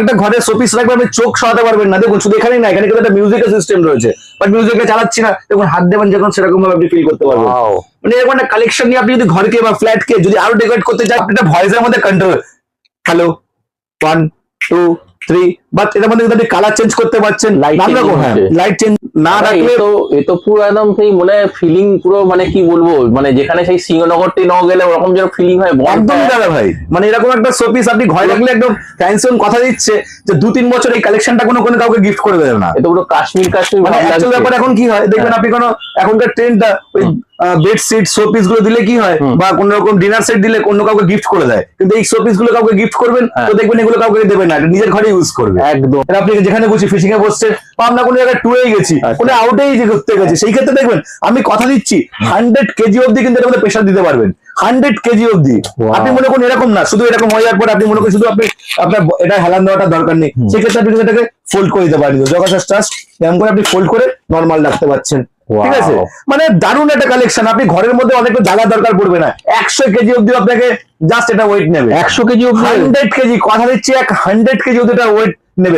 একটা ঘরে শোপিস রাখবে আপনি চোখ সরাতে পারবেন না। দেখুন শুধু এখানেই না এখানে কিন্তু একটা মিউজিকের সিস্টেম রয়েছে। বাট মিউজিকে চালাচ্ছি না দেখুন হাত দেবেন যখন সেরকম ভাবে আপনি ফিল করতে পারবেন। মানে এরকম একটা কালেকশন নিয়ে আপনি যদি ঘরকে বা ফ্ল্যাটকে যদি আরও ডেকোরেট করতে চান একটা ভয়েসের মধ্যে control hello one two three but এটার মধ্যে আপনি কালার চেঞ্জ করতে পারছেন। হ্যাঁ। হচ্ছে। লাইট চেঞ্জ না রাখলে তো এ তো পুরো একদম সেই মনে ফিলিং পুরো মানে কি বলব? মানে যেখানে সেই সিংহনগর টেনও গেলে ওরকম যেন ফিলিং হয় একদমই দাদা ভাই। মানে এরকম একটা শোপিস আপনি ঘরে রাখলে একদম ফ্যান্সন কথা দিচ্ছে যে দু তিন বছর এই কালেকশনটা কোনো কোনো কাউকে গিফট করে দেবে না। এ তো পুরো কাশ্মীর কাশ্মীর মানে। ব্যাপার এখন কি হয়? দেখবেন হ্যাঁ। আপনি কোনো এখনকার ট্রেন্ডটা ওই বেডশিট শোপিসগুলো দিলে কি হয়? বা কোন রকম ডিনার সেট দিলে অন্য কাউকে গিফট করে দেয়। কিন্তু এই শোপিসগুলো কাউকে গিফট করবেন হ্যাঁ। তো দেখবেন এগুলো কাউকে দেবে না। নিজের ঘরে ইউজ একদম। আপনি যেখানে বসে ফিশিং এ বসছেন বা আমরা কোনো জায়গায় টুয়ে গেছি আচ্ছা। কোনো আউটেই যে করতে গেছি সেই ক্ষেত্রে দেখবেন আমি কথা দিচ্ছি হান্ড্রেড কেজি অব্দি কিন্তু মধ্যে প্রেশার দিতে পারবেন। হান্ড্রেড কেজি অব্দি আপনি মনে করুন এরকম না শুধু এরকম হয়ে যাওয়ার পর আপনি মনে করুন শুধু আপনি আপনার এটা হেলান দেওয়াটা দরকার নেই। সেক্ষেত্রে আপনি এটাকে ফোল্ড করে দিতে পারেন। ট্রাস্ট এরকম করে আপনি ফোল্ড করে নর্মাল রাখতে পারছেন। ঠিক আছে? মানে দারুণ একটা কালেকশন আপনি ঘরের মধ্যে অনেকটা জায়গা দরকার পড়বে না। একশো কেজি অব্দি আপনাকে জাস্ট এটা ওয়েট নেবে। একশো কেজি অব্দি হান্ড্রেড কেজি কথা দিচ্ছি এক হান্ড্রেড কেজি অব্দি এটা ওয়েট নেবে